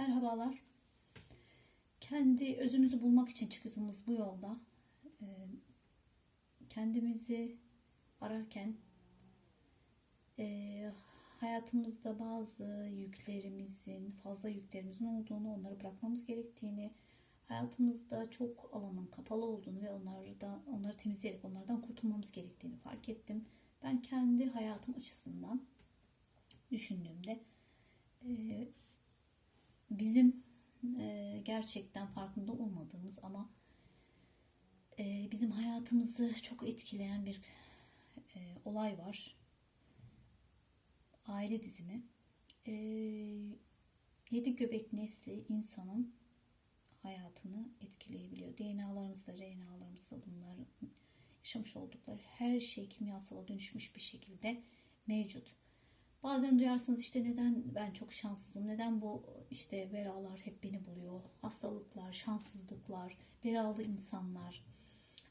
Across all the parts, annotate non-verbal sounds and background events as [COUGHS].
Merhabalar. Kendi özümüzü bulmak için çıktığımız bu yolda e, kendimizi ararken e, hayatımızda bazı yüklerimizin, fazla yüklerimizin olduğunu, onları bırakmamız gerektiğini, hayatımızda çok alanın kapalı olduğunu ve onları da onları temizleyerek onlardan kurtulmamız gerektiğini fark ettim. Ben kendi hayatım açısından düşündüğümde e, bizim e, gerçekten farkında olmadığımız ama e, bizim hayatımızı çok etkileyen bir e, olay var. Aile dizimi. E, yedi göbek nesli insanın hayatını etkileyebiliyor. DNA'larımızda, RNA'larımızda bunların yaşamış oldukları her şey kimyasala dönüşmüş bir şekilde mevcut. Bazen duyarsınız işte neden ben çok şanssızım, neden bu işte belalar hep beni buluyor, hastalıklar, şanssızlıklar, belalı insanlar,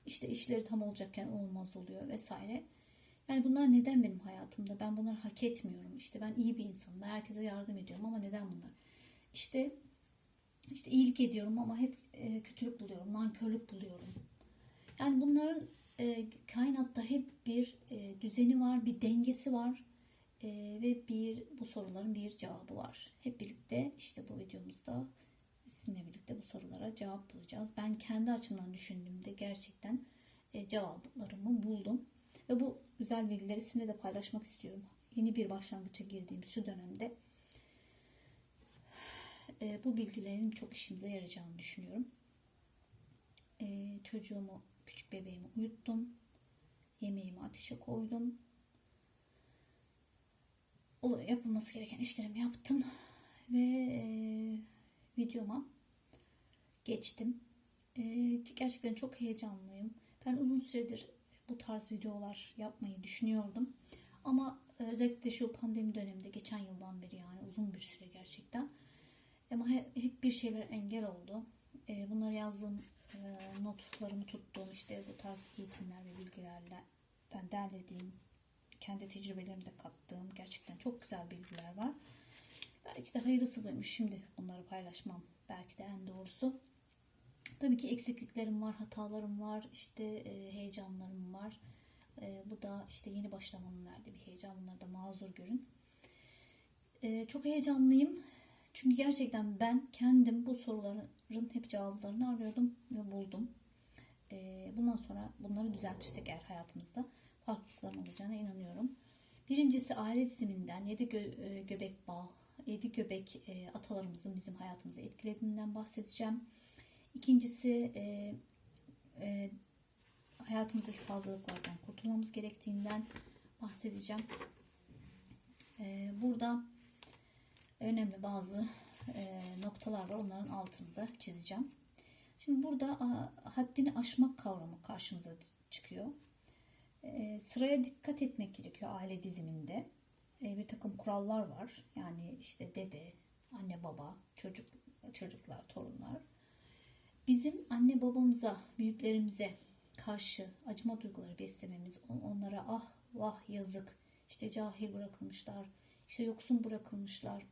işte işleri tam olacakken olmaz oluyor vesaire. Yani bunlar neden benim hayatımda? Ben bunları hak etmiyorum. İşte ben iyi bir insanım. Ben herkese yardım ediyorum ama neden bunlar? İşte işte iyilik ediyorum ama hep e, kötülük buluyorum, nankörlük buluyorum. Yani bunların e, kainatta hep bir e, düzeni var, bir dengesi var e, ve bir bu soruların bir cevabı var. Hep birlikte işte bu videomuzda sizinle birlikte bu sorulara cevap bulacağız. Ben kendi açımdan düşündüğümde gerçekten e, cevaplarımı buldum. Ve bu güzel bilgileri sizinle de paylaşmak istiyorum. Yeni bir başlangıça girdiğimiz şu dönemde e, bu bilgilerin çok işimize yarayacağını düşünüyorum. E, çocuğumu, küçük bebeğimi uyuttum. Yemeğimi ateşe koydum. Yapılması gereken işlerimi yaptım. Ve e, videoma geçtim. E, gerçekten çok heyecanlıyım. Ben uzun süredir bu tarz videolar yapmayı düşünüyordum. Ama özellikle şu pandemi döneminde geçen yıldan beri yani uzun bir süre gerçekten. Ama hep bir şeyler engel oldu. E, bunları yazdığım e, notlarımı tuttuğum işte bu tarz eğitimler ve bilgilerden derlediğim kendi tecrübelerimi de kattığım gerçekten çok güzel bilgiler var. Belki de hayırlısı buymuş şimdi bunları paylaşmam. Belki de en doğrusu. Tabii ki eksikliklerim var, hatalarım var, işte e, heyecanlarım var. E, bu da işte yeni başlamanın verdiği bir heyecan. Bunları da mazur görün. E, çok heyecanlıyım. Çünkü gerçekten ben kendim bu soruların hep cevaplarını arıyordum ve buldum. E, bundan sonra bunları düzeltirsek eğer hayatımızda farklılıkların olacağına inanıyorum. Birincisi aile diziminden yedi gö- e, göbek bağ, yedi göbek e, atalarımızın bizim hayatımızı etkilediğinden bahsedeceğim. İkincisi e, e, hayatımızdaki fazlalıklardan kurtulmamız gerektiğinden bahsedeceğim. E, burada önemli bazı e, noktalar var. Onların altını da çizeceğim. Şimdi burada a, haddini aşmak kavramı karşımıza çıkıyor. E, sıraya dikkat etmek gerekiyor aile diziminde. E, bir takım kurallar var. Yani işte dede, anne baba, çocuk, çocuklar, torunlar. Bizim anne babamıza, büyüklerimize karşı acıma duyguları beslememiz, onlara ah vah yazık, işte cahil bırakılmışlar, işte yoksun bırakılmışlar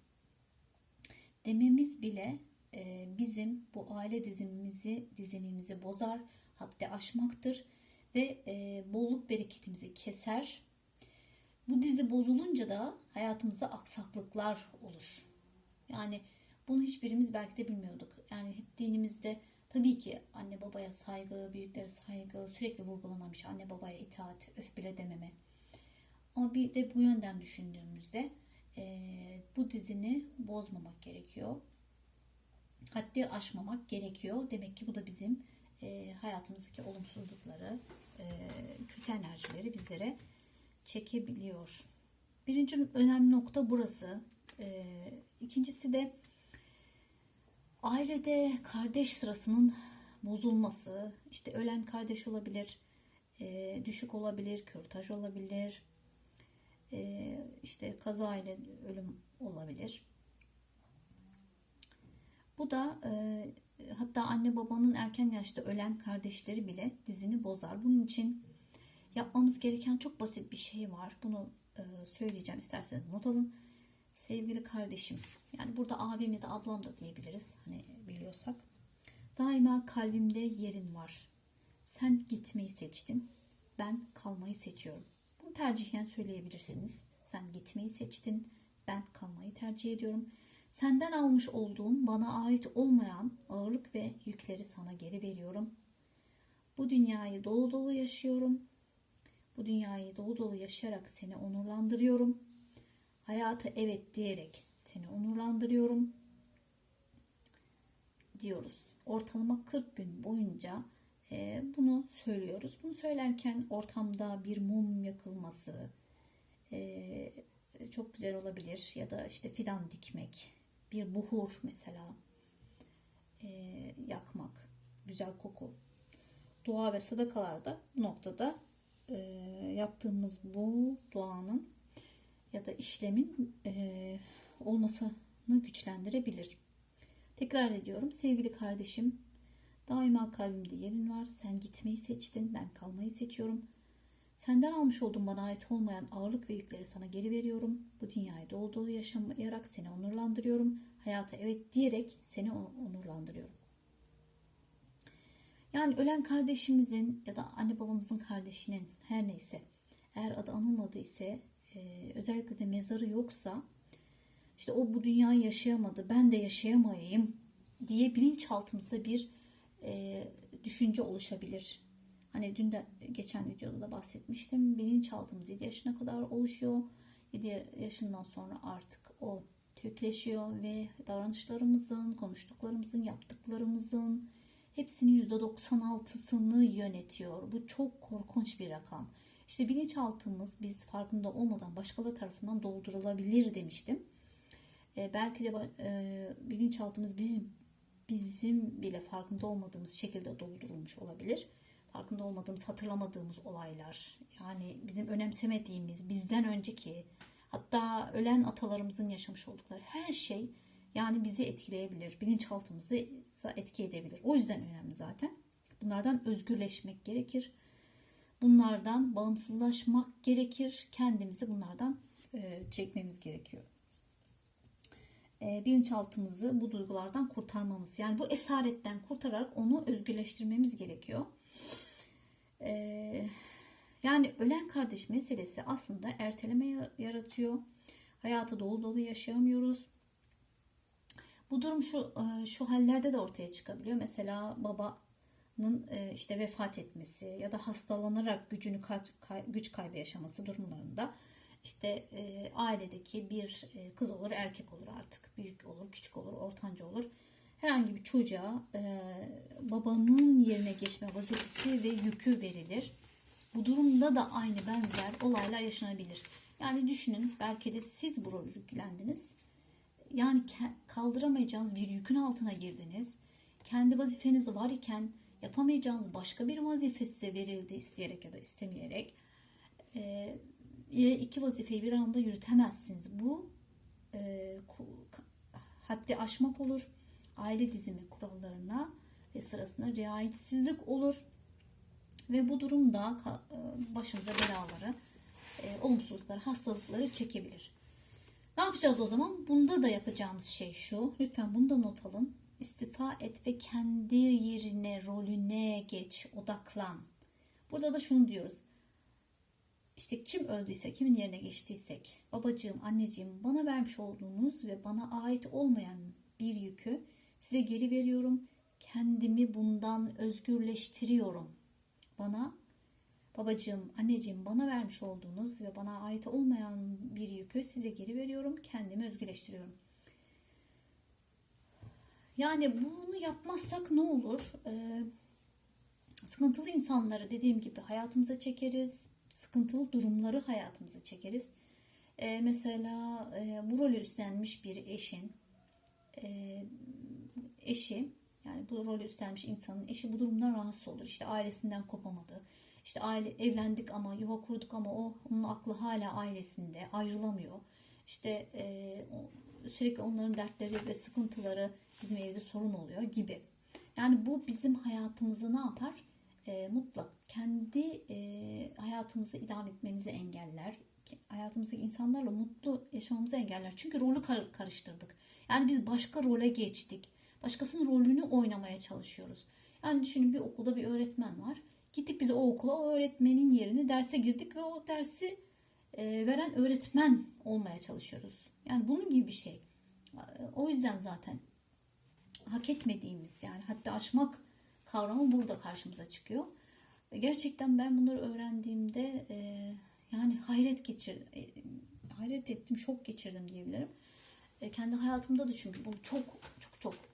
dememiz bile e, bizim bu aile dizimimizi, dizimimizi bozar, haddi aşmaktır ve e, bolluk bereketimizi keser. Bu dizi bozulunca da hayatımızda aksaklıklar olur. Yani bunu hiçbirimiz belki de bilmiyorduk. Yani hep dinimizde tabii ki anne babaya saygı, büyüklere saygı sürekli vurgulanan bir şey. Anne babaya itaat, öf bile dememe. Ama bir de bu yönden düşündüğümüzde e, bu dizini bozmamak gerekiyor. Haddi aşmamak gerekiyor. Demek ki bu da bizim e, hayatımızdaki olumsuzlukları, e, kötü enerjileri bizlere çekebiliyor. Birinci önemli nokta burası. E, ikincisi de ailede kardeş sırasının bozulması. İşte ölen kardeş olabilir, e, düşük olabilir, kürtaj olabilir, e, işte kaza ile ölüm olabilir. Bu da e, hatta anne babanın erken yaşta ölen kardeşleri bile dizini bozar. Bunun için yapmamız gereken çok basit bir şey var. Bunu e, söyleyeceğim isterseniz not alın. Sevgili kardeşim, yani burada abim ya da ablam da diyebiliriz hani biliyorsak. Daima kalbimde yerin var. Sen gitmeyi seçtin, ben kalmayı seçiyorum. Bunu tercihen söyleyebilirsiniz. Sen gitmeyi seçtin, ben kalmayı tercih ediyorum. Senden almış olduğum bana ait olmayan ağırlık ve yükleri sana geri veriyorum. Bu dünyayı dolu dolu yaşıyorum. Bu dünyayı dolu dolu yaşayarak seni onurlandırıyorum. Hayata evet diyerek seni onurlandırıyorum diyoruz. Ortalama 40 gün boyunca e, bunu söylüyoruz. Bunu söylerken ortamda bir mum yakılması e, çok güzel olabilir ya da işte fidan dikmek, bir buhur mesela e, yakmak, güzel koku. Dua ve sadakalarda bu noktada e, yaptığımız bu duanın ya da işlemin e, olmasını güçlendirebilir. Tekrar ediyorum sevgili kardeşim daima kalbimde yerin var. Sen gitmeyi seçtin ben kalmayı seçiyorum. Senden almış olduğum bana ait olmayan ağırlık ve yükleri sana geri veriyorum. Bu dünyayı dolu dolu yaşamayarak seni onurlandırıyorum. Hayata evet diyerek seni onurlandırıyorum. Yani ölen kardeşimizin ya da anne babamızın kardeşinin her neyse eğer adı anılmadı ise e, özellikle de mezarı yoksa işte o bu dünyayı yaşayamadı ben de yaşayamayayım diye bilinçaltımızda bir e, düşünce oluşabilir. Hani dün de geçen videoda da bahsetmiştim. Bilinçaltımız 7 yaşına kadar oluşuyor. 7 yaşından sonra artık o kökleşiyor ve davranışlarımızın, konuştuklarımızın, yaptıklarımızın hepsinin %96'sını yönetiyor. Bu çok korkunç bir rakam. İşte bilinçaltımız biz farkında olmadan başkaları tarafından doldurulabilir demiştim. E, belki de e, bilinçaltımız biz bizim bile farkında olmadığımız şekilde doldurulmuş olabilir. Farkında olmadığımız, hatırlamadığımız olaylar, yani bizim önemsemediğimiz, bizden önceki, hatta ölen atalarımızın yaşamış oldukları her şey yani bizi etkileyebilir, bilinçaltımızı etki edebilir. O yüzden önemli zaten. Bunlardan özgürleşmek gerekir. Bunlardan bağımsızlaşmak gerekir. Kendimizi bunlardan e, çekmemiz gerekiyor. E, bilinçaltımızı bu duygulardan kurtarmamız. Yani bu esaretten kurtararak onu özgürleştirmemiz gerekiyor. E, yani ölen kardeş meselesi aslında erteleme yaratıyor. Hayatı dolu dolu yaşayamıyoruz. Bu durum şu şu hallerde de ortaya çıkabiliyor. Mesela babanın işte vefat etmesi ya da hastalanarak gücünü güç kaybı yaşaması durumlarında işte e, ailedeki bir e, kız olur erkek olur artık büyük olur küçük olur ortanca olur herhangi bir çocuğa e, babanın yerine geçme vazifesi ve yükü verilir. Bu durumda da aynı benzer olaylar yaşanabilir. Yani düşünün belki de siz bu rolü yüklendiniz. Yani kaldıramayacağınız bir yükün altına girdiniz. Kendi vazifeniz var iken yapamayacağınız başka bir vazife size verildi isteyerek ya da istemeyerek. Ee, iki vazifeyi bir anda yürütemezsiniz. Bu e, haddi aşmak olur. Aile dizimi kurallarına ve sırasına riayetsizlik olur. Ve bu durumda e, başımıza belaları, e, olumsuzlukları, hastalıkları çekebilir. Ne yapacağız o zaman? Bunda da yapacağımız şey şu. Lütfen bunu da not alın. İstifa et ve kendi yerine, rolüne geç, odaklan. Burada da şunu diyoruz işte kim öldüyse, kimin yerine geçtiysek, babacığım, anneciğim bana vermiş olduğunuz ve bana ait olmayan bir yükü size geri veriyorum. Kendimi bundan özgürleştiriyorum. Bana babacığım, anneciğim bana vermiş olduğunuz ve bana ait olmayan bir yükü size geri veriyorum. Kendimi özgürleştiriyorum. Yani bunu yapmazsak ne olur? Ee, sıkıntılı insanları dediğim gibi hayatımıza çekeriz sıkıntılı durumları hayatımıza çekeriz. E, mesela e, bu rolü üstlenmiş bir eşin e, eşi yani bu rolü üstlenmiş insanın eşi bu durumdan rahatsız olur. İşte ailesinden kopamadı. İşte aile evlendik ama yuva kurduk ama o onun aklı hala ailesinde ayrılamıyor. İşte e, sürekli onların dertleri ve sıkıntıları bizim evde sorun oluyor gibi. Yani bu bizim hayatımızı ne yapar? e, mutlak kendi e, hayatımızı idame etmemizi engeller. hayatımızdaki insanlarla mutlu yaşamamızı engeller. Çünkü rolü kar- karıştırdık. Yani biz başka role geçtik. Başkasının rolünü oynamaya çalışıyoruz. Yani düşünün bir okulda bir öğretmen var. Gittik biz o okula o öğretmenin yerine derse girdik ve o dersi e, veren öğretmen olmaya çalışıyoruz. Yani bunun gibi bir şey. O yüzden zaten hak etmediğimiz yani hatta aşmak kavramı burada karşımıza çıkıyor. Gerçekten ben bunları öğrendiğimde e, yani hayret geçir e, hayret ettim, şok geçirdim diyebilirim. Kendi hayatımda da çünkü bunu çok çok çok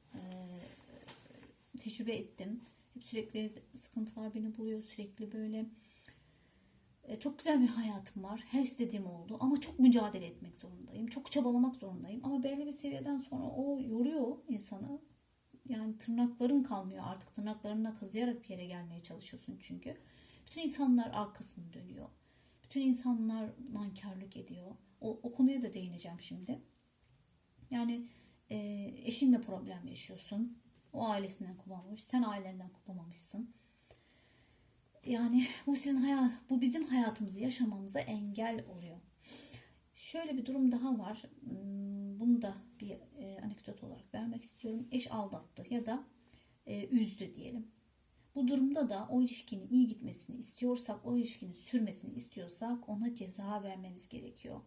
tecrübe ettim. Hep sürekli sıkıntılar beni buluyor. Sürekli böyle e, çok güzel bir hayatım var. Her istediğim oldu ama çok mücadele etmek zorundayım. Çok çabalamak zorundayım. Ama belli bir seviyeden sonra o yoruyor insanı. Yani tırnakların kalmıyor artık. Tırnaklarına kazıyarak bir yere gelmeye çalışıyorsun çünkü. Bütün insanlar arkasını dönüyor. Bütün insanlar nankarlık ediyor. O, o konuya da değineceğim şimdi. Yani e, eşinle problem yaşıyorsun. O ailesinden kopamamış. Sen ailenden kopamamışsın. Yani bu sizin hayat, bu bizim hayatımızı yaşamamıza engel oluyor. Şöyle bir durum daha var. Hmm, Bunu da bir e, anekdot olarak vermek istiyorum. Eş aldattı ya da e, üzdü diyelim. Bu durumda da o ilişkinin iyi gitmesini istiyorsak, o ilişkinin sürmesini istiyorsak ona ceza vermemiz gerekiyor.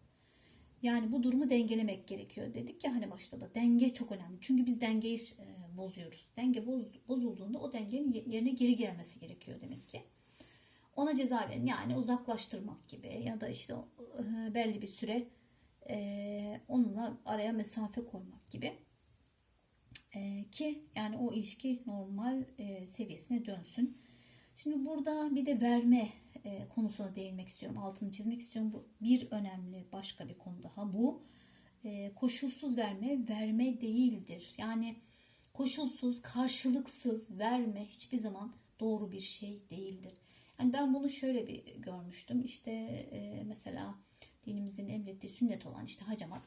Yani bu durumu dengelemek gerekiyor. Dedik ya hani başta da denge çok önemli. Çünkü biz dengeyi e, bozuyoruz. Denge boz, bozulduğunda o dengenin ye- yerine geri gelmesi gerekiyor demek ki. Ona ceza verin. Yani uzaklaştırmak gibi ya da işte belli bir süre onunla araya mesafe koymak gibi. Ki yani o ilişki normal seviyesine dönsün. Şimdi burada bir de verme konusuna değinmek istiyorum. Altını çizmek istiyorum. Bu bir önemli başka bir konu daha. Bu koşulsuz verme verme değildir. Yani koşulsuz, karşılıksız verme hiçbir zaman doğru bir şey değildir. Yani ben bunu şöyle bir görmüştüm. İşte e, mesela dinimizin emrettiği sünnet olan işte hacamat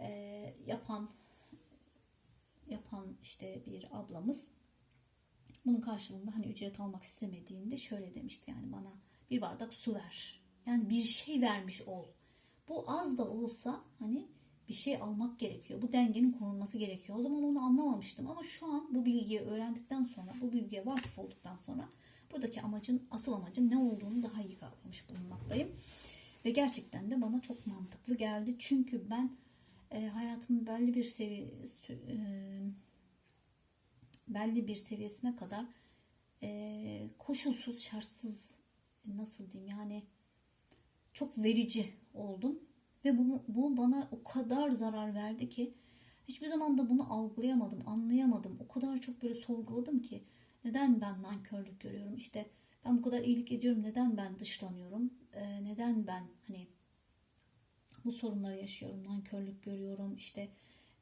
e, yapan yapan işte bir ablamız bunun karşılığında hani ücret almak istemediğinde şöyle demişti yani bana bir bardak su ver. Yani bir şey vermiş ol. Bu az da olsa hani bir şey almak gerekiyor. Bu dengenin korunması gerekiyor. O zaman onu anlamamıştım ama şu an bu bilgiyi öğrendikten sonra, bu bilgiye vakıf olduktan sonra buradaki amacın, asıl amacın ne olduğunu daha iyi kavramış bulunmaktayım. Ve gerçekten de bana çok mantıklı geldi. Çünkü ben e, hayatımın belli bir seviye belli bir seviyesine kadar e, koşulsuz, şartsız nasıl diyeyim yani çok verici oldum ve bu, bu bana o kadar zarar verdi ki hiçbir zaman da bunu algılayamadım, anlayamadım. O kadar çok böyle sorguladım ki neden ben nankörlük görüyorum? İşte ben bu kadar iyilik ediyorum. Neden ben dışlanıyorum? Ee, neden ben hani bu sorunları yaşıyorum? Nankörlük görüyorum. İşte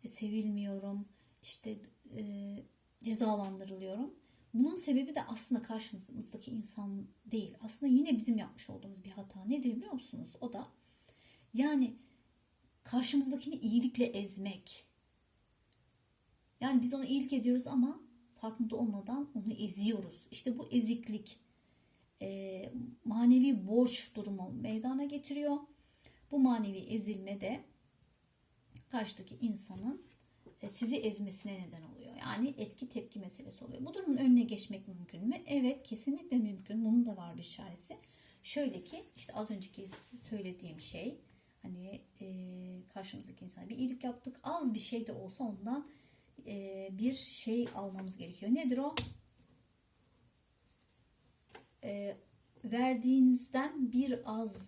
e, sevilmiyorum. İşte e, cezalandırılıyorum. Bunun sebebi de aslında karşımızdaki insan değil. Aslında yine bizim yapmış olduğumuz bir hata. Nedir biliyor musunuz? O da yani karşımızdakini iyilikle ezmek. Yani biz ona iyilik ediyoruz ama farkında olmadan onu eziyoruz. İşte bu eziklik e, manevi borç durumu meydana getiriyor. Bu manevi ezilme de karşıdaki insanın e, sizi ezmesine neden oluyor. Yani etki tepki meselesi oluyor. Bu durumun önüne geçmek mümkün mü? Evet kesinlikle mümkün. Bunun da var bir çaresi. Şöyle ki işte az önceki söylediğim şey hani e, karşımızdaki insana bir iyilik yaptık. Az bir şey de olsa ondan e, bir şey almamız gerekiyor. Nedir o? E, verdiğinizden bir az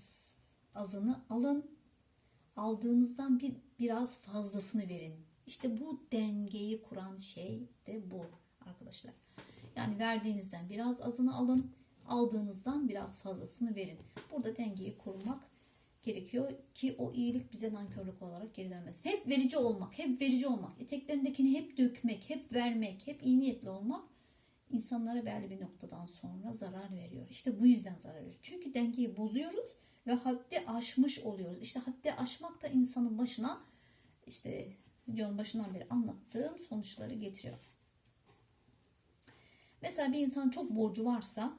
azını alın. Aldığınızdan bir biraz fazlasını verin. İşte bu dengeyi kuran şey de bu arkadaşlar. Yani verdiğinizden biraz azını alın, aldığınızdan biraz fazlasını verin. Burada dengeyi kurmak gerekiyor ki o iyilik bize nankörlük olarak geri dönmesin. Hep verici olmak, hep verici olmak, eteklerindekini hep dökmek, hep vermek, hep iyi niyetli olmak insanlara belli bir noktadan sonra zarar veriyor. İşte bu yüzden zarar veriyor. Çünkü dengeyi bozuyoruz ve haddi aşmış oluyoruz. İşte haddi aşmak da insanın başına işte videonun başından beri anlattığım sonuçları getiriyor. Mesela bir insan çok borcu varsa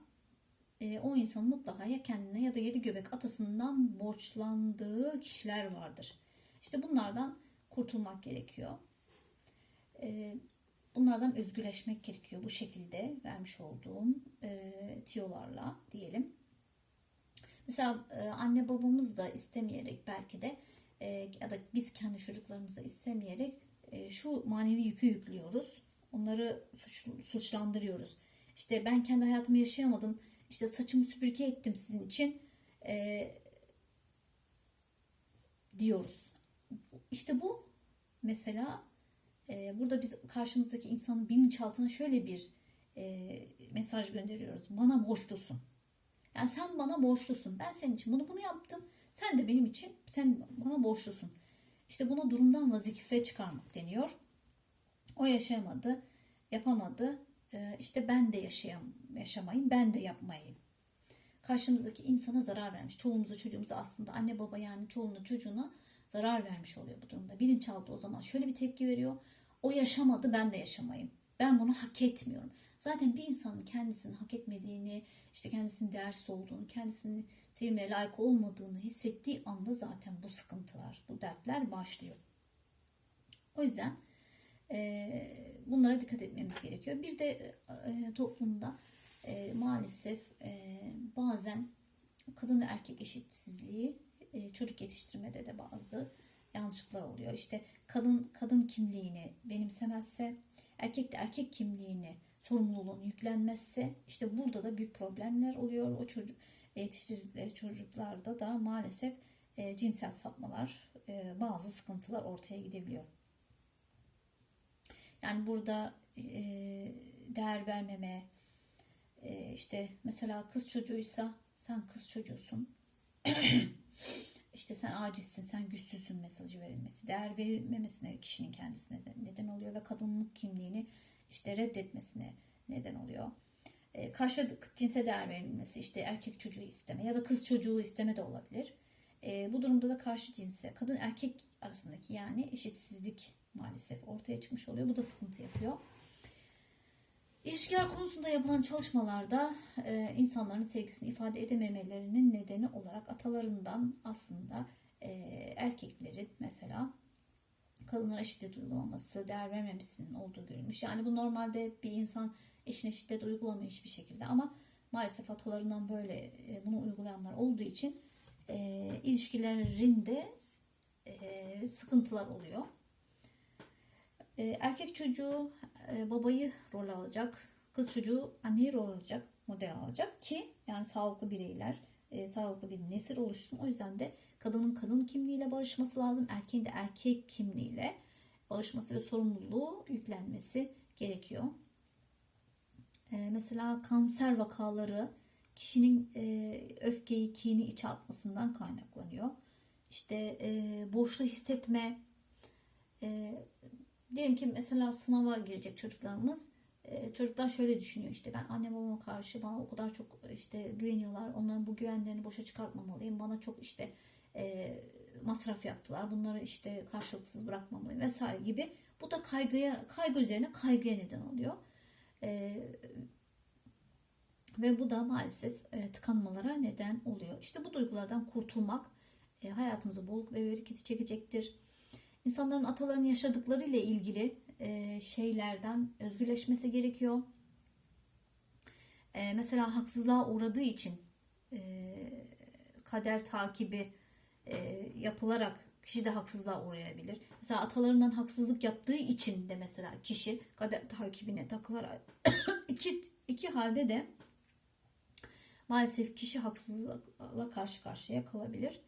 e, o insanın mutlaka ya kendine ya da yedi göbek atasından borçlandığı kişiler vardır. İşte bunlardan kurtulmak gerekiyor. E, bunlardan özgürleşmek gerekiyor bu şekilde vermiş olduğum e, tiyolarla diyelim. Mesela e, anne babamız da istemeyerek belki de e, ya da biz kendi çocuklarımıza istemeyerek e, şu manevi yükü yüklüyoruz. Onları suç, suçlandırıyoruz. İşte ben kendi hayatımı yaşayamadım. İşte saçımı süpürge ettim sizin için. E, diyoruz. İşte bu mesela e, burada biz karşımızdaki insanın bilinçaltına şöyle bir e, mesaj gönderiyoruz. Bana borçlusun. Yani sen bana borçlusun. Ben senin için bunu bunu yaptım. Sen de benim için sen bana borçlusun. İşte buna durumdan vazife çıkarmak deniyor. O yaşayamadı, yapamadı. Ee, işte ben de yaşayam, yaşamayayım, ben de yapmayayım. Karşımızdaki insana zarar vermiş. Çoluğumuza çocuğumuza aslında anne baba yani çoluğuna çocuğuna zarar vermiş oluyor bu durumda. Bilinçaltı o zaman şöyle bir tepki veriyor. O yaşamadı ben de yaşamayayım. Ben bunu hak etmiyorum. Zaten bir insanın kendisini hak etmediğini, işte kendisinin değersiz olduğunu, kendisini sevilmeye layık olmadığını hissettiği anda zaten bu sıkıntılar, bu dertler başlıyor. O yüzden bunlara dikkat etmemiz gerekiyor. Bir de e, toplumda e, maalesef e, bazen kadın ve erkek eşitsizliği çocuk yetiştirmede de bazı yanlışlıklar oluyor. İşte kadın kadın kimliğini benimsemezse, erkek de erkek kimliğini sorumluluğun yüklenmezse işte burada da büyük problemler oluyor. O çocuk yetiştirdikleri çocuklarda da maalesef cinsel sapmalar, bazı sıkıntılar ortaya gidebiliyor. Yani burada e, değer vermeme, e, işte mesela kız çocuğuysa sen kız çocuğusun. [CLEARS THROAT] işte sen acizsin, sen güçsüzsün mesajı verilmesi, değer verilmemesine kişinin kendisine neden oluyor ve kadınlık kimliğini işte reddetmesine neden oluyor. E, karşı cinse değer verilmesi işte erkek çocuğu isteme ya da kız çocuğu isteme de olabilir. E, bu durumda da karşı cinse kadın erkek arasındaki yani eşitsizlik maalesef ortaya çıkmış oluyor. Bu da sıkıntı yapıyor. İlişkiler konusunda yapılan çalışmalarda e, insanların sevgisini ifade edememelerinin nedeni olarak atalarından aslında e, erkeklerin mesela kadınlara şiddet uygulaması, değer vermemesinin olduğu görülmüş. Yani bu normalde bir insan eşine şiddet uygulamıyor hiçbir şekilde ama maalesef atalarından böyle e, bunu uygulayanlar olduğu için e, ilişkilerinde e, sıkıntılar oluyor. E, erkek çocuğu e, babayı rol alacak, kız çocuğu anneyi rol alacak, model alacak ki yani sağlıklı bireyler, e, sağlıklı bir nesil oluşsun. O yüzden de kadının kadın kimliğiyle barışması lazım, erkeğin de erkek kimliğiyle barışması ve sorumluluğu yüklenmesi gerekiyor. E, mesela kanser vakaları kişinin öfkeyi, kini içe atmasından kaynaklanıyor. İşte e, borçlu hissetme, e, diyelim ki mesela sınava girecek çocuklarımız. E, çocuklar şöyle düşünüyor işte ben anne babama karşı bana o kadar çok işte güveniyorlar. Onların bu güvenlerini boşa çıkartmamalıyım. Bana çok işte e, masraf yaptılar. Bunları işte karşılıksız bırakmamalıyım vesaire gibi. Bu da kaygıya kaygı üzerine kaygıya neden oluyor. E, ve bu da maalesef tıkanmalara neden oluyor. İşte bu duygulardan kurtulmak e, hayatımıza bolluk ve bereketi çekecektir. İnsanların atalarının yaşadıkları ile ilgili e, şeylerden özgürleşmesi gerekiyor. E, mesela haksızlığa uğradığı için e, kader takibi yapılarak kişi de haksızlığa uğrayabilir. Mesela atalarından haksızlık yaptığı için de mesela kişi kader takibine takılarak [COUGHS] iki, iki halde de maalesef kişi haksızlıkla karşı karşıya kalabilir.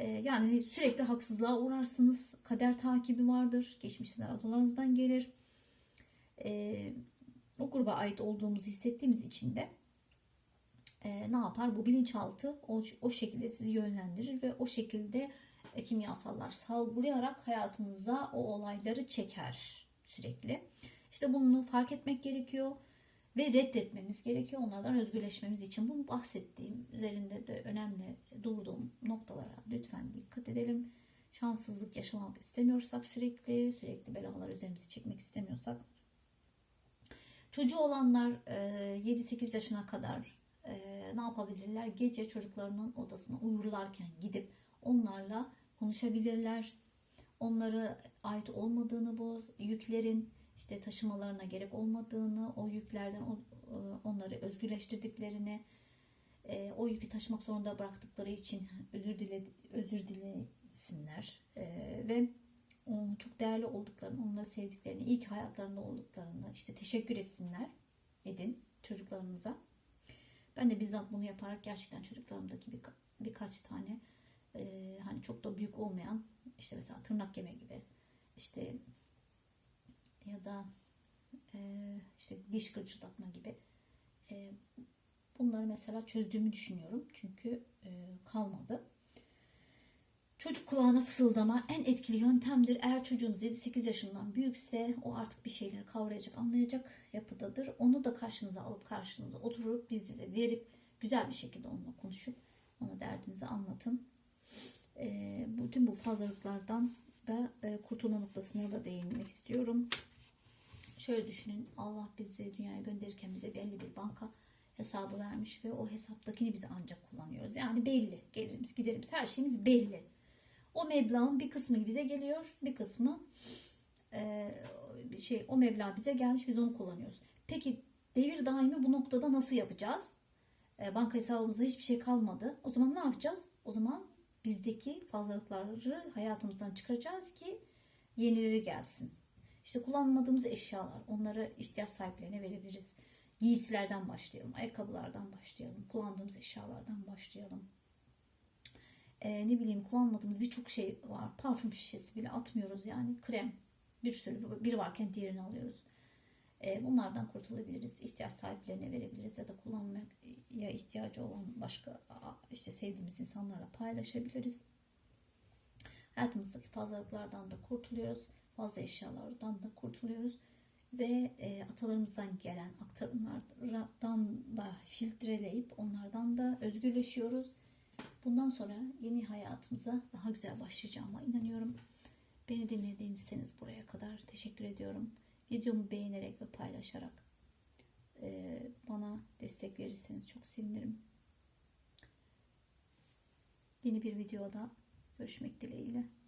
Ee, yani sürekli haksızlığa uğrarsınız. Kader takibi vardır. Geçmişten atalarınızdan gelir. Ee, o gruba ait olduğumuzu hissettiğimiz için de e, ne yapar? Bu bilinçaltı o, o şekilde sizi yönlendirir ve o şekilde e, kimyasallar salgılayarak hayatınıza o olayları çeker sürekli. İşte bunu fark etmek gerekiyor ve reddetmemiz gerekiyor onlardan özgürleşmemiz için. Bunu bahsettiğim üzerinde de önemli durduğum noktalara lütfen dikkat edelim. Şanssızlık yaşamak istemiyorsak sürekli, sürekli belalar üzerimizi çekmek istemiyorsak çocuğu olanlar 7-8 yaşına kadar e, ne yapabilirler? Gece çocuklarının odasına uyurlarken gidip onlarla konuşabilirler. Onları ait olmadığını bu yüklerin işte taşımalarına gerek olmadığını, o yüklerden e, onları özgürleştirdiklerini, e, o yükü taşımak zorunda bıraktıkları için özür dile özür dilesinler E, ve çok değerli olduklarını, onları sevdiklerini, iyi ki hayatlarında olduklarını işte teşekkür etsinler edin çocuklarınıza. Ben de bizzat bunu yaparak gerçekten çocuklarımdaki birka- birkaç tane e, hani çok da büyük olmayan işte mesela tırnak yeme gibi işte ya da e, işte diş kırçılatma gibi e, bunları mesela çözdüğümü düşünüyorum. Çünkü e, kalmadı. Çocuk kulağına fısıldama en etkili yöntemdir. Eğer çocuğunuz 7-8 yaşından büyükse o artık bir şeyleri kavrayacak, anlayacak yapıdadır. Onu da karşınıza alıp karşınıza oturup biz size verip güzel bir şekilde onunla konuşup ona derdinizi anlatın. E, bütün bu fazlalıklardan da e, kurtulma noktasına da değinmek istiyorum. Şöyle düşünün Allah bizi dünyaya gönderirken bize belli bir banka hesabı vermiş ve o hesaptakini biz ancak kullanıyoruz. Yani belli gelirimiz giderimiz her şeyimiz belli. O meblağın bir kısmı bize geliyor bir kısmı e, şey o meblağ bize gelmiş biz onu kullanıyoruz. Peki devir daimi bu noktada nasıl yapacağız? E, banka hesabımızda hiçbir şey kalmadı. O zaman ne yapacağız? O zaman bizdeki fazlalıkları hayatımızdan çıkaracağız ki yenileri gelsin. İşte kullanmadığımız eşyalar, onları ihtiyaç sahiplerine verebiliriz. Giysilerden başlayalım, ayakkabılardan başlayalım, kullandığımız eşyalardan başlayalım. Ee, ne bileyim kullanmadığımız birçok şey var. Parfüm şişesi bile atmıyoruz yani. Krem bir sürü biri varken diğerini alıyoruz. Ee, bunlardan kurtulabiliriz. İhtiyaç sahiplerine verebiliriz ya da kullanmaya ihtiyacı olan başka işte sevdiğimiz insanlarla paylaşabiliriz. Hayatımızdaki fazlalıklardan da kurtuluyoruz. Fazla eşyalardan da kurtuluyoruz. Ve e, atalarımızdan gelen aktarımlardan da filtreleyip onlardan da özgürleşiyoruz. Bundan sonra yeni hayatımıza daha güzel başlayacağıma inanıyorum. Beni dinlediyseniz buraya kadar teşekkür ediyorum. Videomu beğenerek ve paylaşarak e, bana destek verirseniz çok sevinirim. Yeni bir videoda görüşmek dileğiyle.